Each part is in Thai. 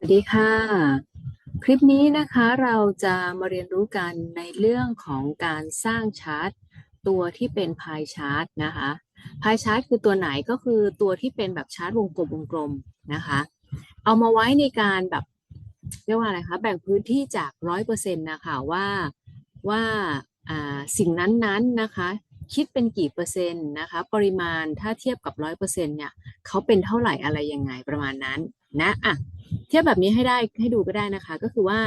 สวัสดีค่ะ คลิปนี้นะคะเราจะมาเรียนรู้กันในเรื่องของการสร้างชาร์ตตัวที่เป็นพายชาร์ตนะคะพายชาร์ตคือตัวไหนก็คือตัวที่เป็นแบบชาร์ตวงกลมวงกลมนะคะ เอามาไว้ในการแบบเรียกว่าอะไรคะแบ่งพื้นที่จากร้อยเปอร์เซ็นต์นะคะว่าว่าสิ่งนั้นๆนะคะคิดเป็นกี่เปอร์เซ็นต์นะคะปริมาณถ้าเทียบกับร้อยเปอร์เซ็นต์เนี่ยเขาเป็นเท่าไหร่อะไรยังไงประมาณนั้นนะอะ เทียบแบบนี้ให้ได้ให้ดูก็ได้นะคะ ก็คือว่า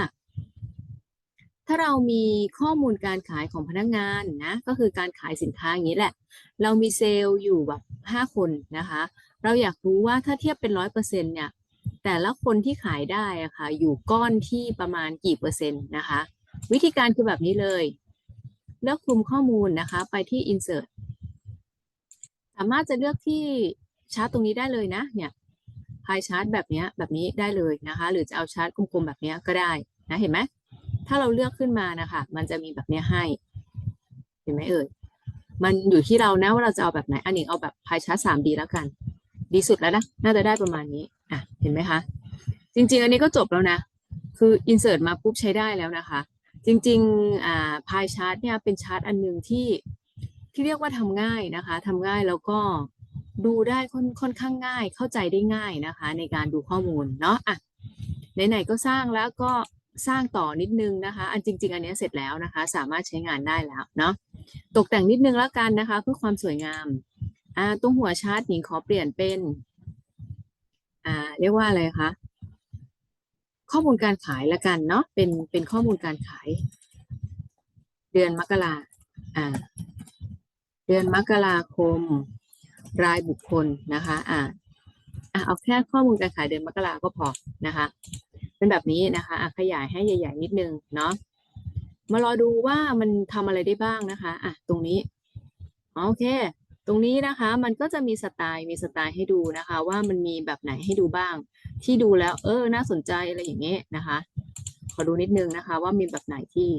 ถ้าเรามีข้อมูลการขายของพนักงานนะก็คือการขายสินค้าอย่างนี้แหละ เรามีเซลล์อยู่แบบห้าคนนะคะ เราอยากรู้ว่าถ้าเทียบเป็นร้อยเปอร์เซ็นเนี่ยแต่ละคนที่ขายได้อะค่ะอยู่ก้อนที่ประมาณกี่เปอร์เซ็นต์นะคะ วิธีการคือแบบนี้เลยเลือกคลุมข้อมูลนะคะ ไปที่ insert สามารถจะเลือกที่ชาร์ตตรงนี้ได้เลยนะ เนี่ยายชาร์ตแบบนี้แบบนี้ได้เลยนะคะ หรือจะเอาชาร์ตกลมๆแบบนี้ก็ได้นะเห็นไหมถ้าเราเลือกขึ้นมานะคะมันจะมีแบบนี้ให้ เห็นไหมเอ่ยมันอยู่ที่เรานะว่าเราจะเอาแบบไหน อันหนึ่งเอาแบบพายชาร์ตสามดีแล้วกัน ดีสุดแล้วนะน่าจะได้ประมาณนี้อะเห็นไหมคะ จริง ๆ อันนี้ก็จบแล้วนะ คือ insert มาปุ๊บใช้ได้แล้วนะคะ จริงๆอ่าพายชาร์ตเนี่ยเป็นชาร์ตอันหนึ่งที่ที่เรียกว่าทำง่ายนะคะทำง่ายแล้วก็ ดูได้ค่อนค่อนข้างง่าย เข้าใจได้ง่ายนะคะ ในการดูข้อมูลเนาะอะไหนๆก็สร้างแล้วก็สร้างต่อนิดนึงนะคะ อันจริง ๆ อันนี้เสร็จแล้วนะคะ สามารถใช้งานได้แล้วเนาะตกแต่งนิดนึงแล้วกันนะคะ เพื่อความสวยงามอ่าตรงหัวชาร์ตหญิงขอเปลี่ยนเป็นอ่าเรียกว่าอะไรคะข้อมูลการขายละกันเนาะเป็นเป็นข้อมูลการขาย เดือนมกราอ่า เดือนมกราคม รายบุคคลนะคะอ่าอะเอาแค่ข้อมูลการขายเดือนมกราก็พอนะคะ เป็นแบบนี้นะคะอะขยายให้ใหญ่ ๆ นิดนึงเนาะมารอดูว่ามันทำอะไรได้บ้างนะคะอะตรงนี้โอเค ตรงนี้นะคะ มันก็จะมีสไตล์มีสไตล์ให้ดูนะคะ ว่ามันมีแบบไหนให้ดูบ้าง ที่ดูแล้ว เออ น่าสนใจอะไรอย่างเงี้ยนะคะ ขอดูนิดนึงนะคะ ว่ามีแบบไหนที่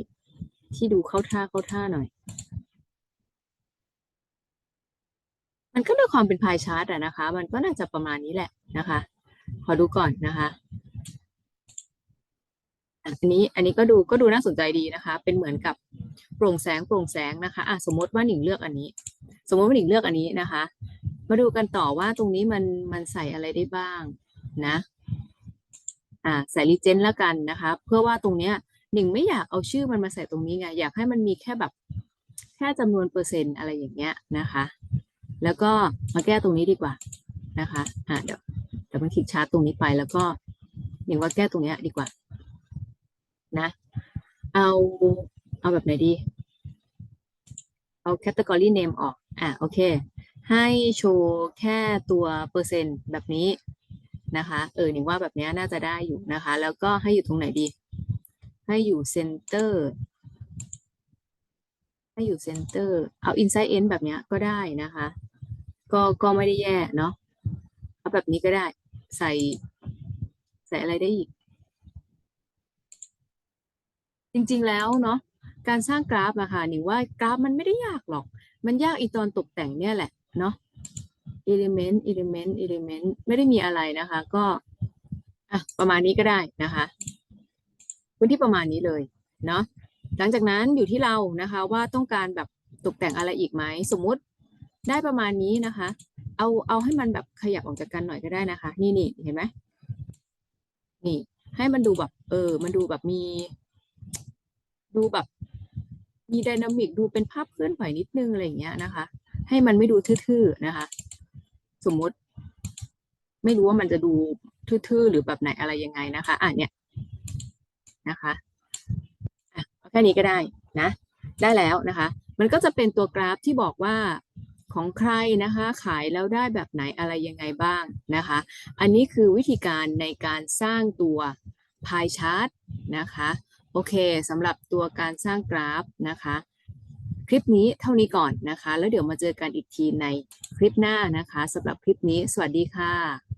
ที่ดูเข้าท่าเข้าท่าหน่อย มันก็ด้วยความเป็นพายชาร์ตอะนะคะ มันก็น่าจะประมาณนี้แหละนะคะ ขอดูก่อนนะคะอันนี้อันนี้ก็ดูก็ดูน่าสนใจดีนะคะ เป็นเหมือนกับโปร่งแสงโปร่งแสงนะคะอะสมมติว่าหนิงเลือกอันนี้ สมมติว่าหนิงเลือกอันนี้นะคะ มาดูกันต่อว่าตรงนี้มันมันใส่อะไรได้บ้างนะอ่าใส่รีเจนแล้วกันนะคะ เพื่อว่าตรงเนี้ยหนิงไม่อยากเอาชื่อมันมาใส่ตรงนี้ไงอยากให้มันมีแค่แบบแค่จำนวนเปอร์เซ็นต์อะไรอย่างเงี้ยนะคะ แล้วก็มาแก้ตรงนี้ดีกว่านะคะอ่าเดี๋ยวเดี๋ยวมันคลิกชาร์ตตรงนี้ไปแล้วก็หนิงว่าแก้ตรงเนี้ยดีกว่า นะ เอาเอาแบบไหนดี เอา category name ออก อะโอเค ให้โชว์แค่ตัวเปอร์เซ็นต์แบบนี้นะคะ เออหนิงว่าแบบนี้น่าจะได้อยู่นะคะ แล้วก็ให้อยู่ตรงไหนดี ให้อยู่ center ให้อยู่ center เอา inside end แบบนี้ก็ได้นะคะ ก็ก็ไม่ได้แย่เนาะเอาแบบนี้ก็ได้ใส่ใส่อะไรได้อีก จริงๆแล้วเนาะการสร้างกราฟอะค่ะหนิงว่ากราฟมันไม่ได้ยากหรอก มันยากอีตอนตกแต่งเนี่ยแหละเนาะ element element element ไม่ได้มีอะไรนะคะ ก็อะประมาณนี้ก็ได้นะคะพื้นที่ประมาณนี้เลยเนาะหลังจากนั้นอยู่ที่เรานะคะว่าต้องการแบบตกแต่งอะไรอีกไหมสมมติ ได้ประมาณนี้นะคะ เอาเอาให้มันแบบขยับออกจากกันหน่อยก็ได้นะคะ นี่นี่เห็นไหมนี่ ให้มันดูแบบ เออ มันดูแบบมี ดูแบบ มีไดนามิกดูเป็นภาพเคลื่อนไหวนิดนึงอะไรอย่างเงี้ยนะคะ ให้มันไม่ดูทื่อๆนะคะ สมมติ ไม่รู้ว่ามันจะดูทื่อๆหรือแบบไหนอะไรยังไงนะคะอะเนี่ยนะคะอะแค่นี้ก็ได้นะ ได้แล้วนะคะ มันก็จะเป็นตัวกราฟที่บอกว่า ของใครนะคะ ขายแล้วได้แบบไหนอะไรยังไงบ้างนะคะ อันนี้คือวิธีการในการสร้างตัวพายชาร์ตนะคะโอเคสำหรับตัวการสร้างกราฟนะคะ คลิปนี้เท่านี้ก่อนนะคะ แล้วเดี๋ยวมาเจอกันอีกทีในคลิปหน้านะคะสำหรับคลิปนี้ สวัสดีค่ะ